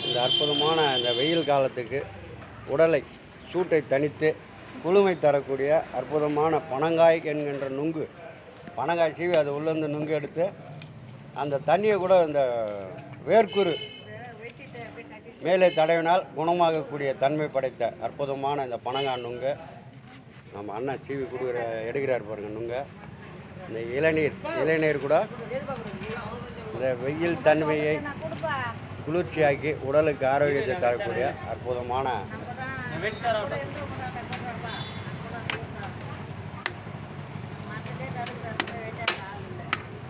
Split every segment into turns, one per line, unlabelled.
இந்த அற்புதமான இந்த வெயில் காலத்துக்கு உடலை சூட்டை தனித்து குளுமை தரக்கூடிய அற்புதமான பனங்காய் என்கின்ற நுங்கு பனங்காய் சீவி அதை உள்ளேருந்து நுங்கு எடுத்து அந்த தண்ணியை கூட இந்த வேர்க்குரு மேலே தடவினால் குணமாகக்கூடிய தன்மை படைத்த அற்புதமான இந்த பனங்காய் நுங்கு. நம்ம அண்ணன் சீவி கொடுக்குற எடுக்கிறார் பாருங்கள் நுங்க. இந்த இளநீர் இளநீர் கூட இந்த வெயில் தன்மையை குளிர்ச்சியாக்கி உடலுக்கு ஆரோக்கியத்தை தரக்கூடிய அற்புதமான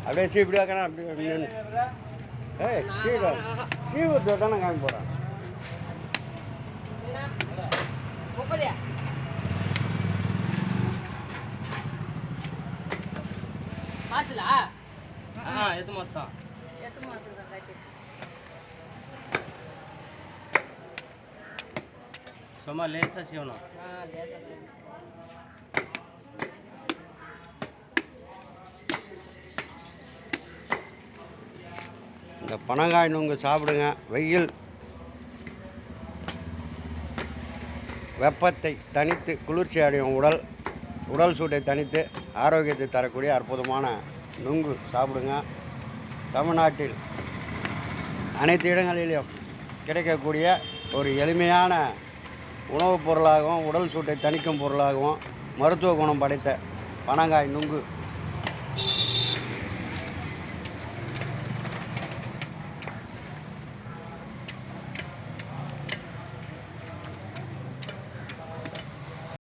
அப்படியே சீ இப்படி வைக்கணும் அப்படி அப்படி சீ ஏய் தானே காமி போகிறேன்
மொத்தம்
தான். கட்டி
சும்மா லேசாக செய்யணும்.
ஆ.
இந்த பனங்காய் நுங்கு சாப்பிடுங்க. வெயில். வெப்பத்தை தணித்து குளிர்ச்சி அடையும் உடல். உடல் சூட்டை தணித்து ஆரோக்கியத்தை தரக்கூடிய அற்புதமான நுங்கு சாப்பிடுங்க. தமிழ்நாட்டில் அனைத்து இடங்களிலும் கிடைக்கக்கூடிய ஒரு எளிமையான உணவுப் பொருளாகவும் உடல் சூட்டை தணிக்கும் பொருளாகவும் மருத்துவ குணம் படைத்த பனங்காய் நுங்கு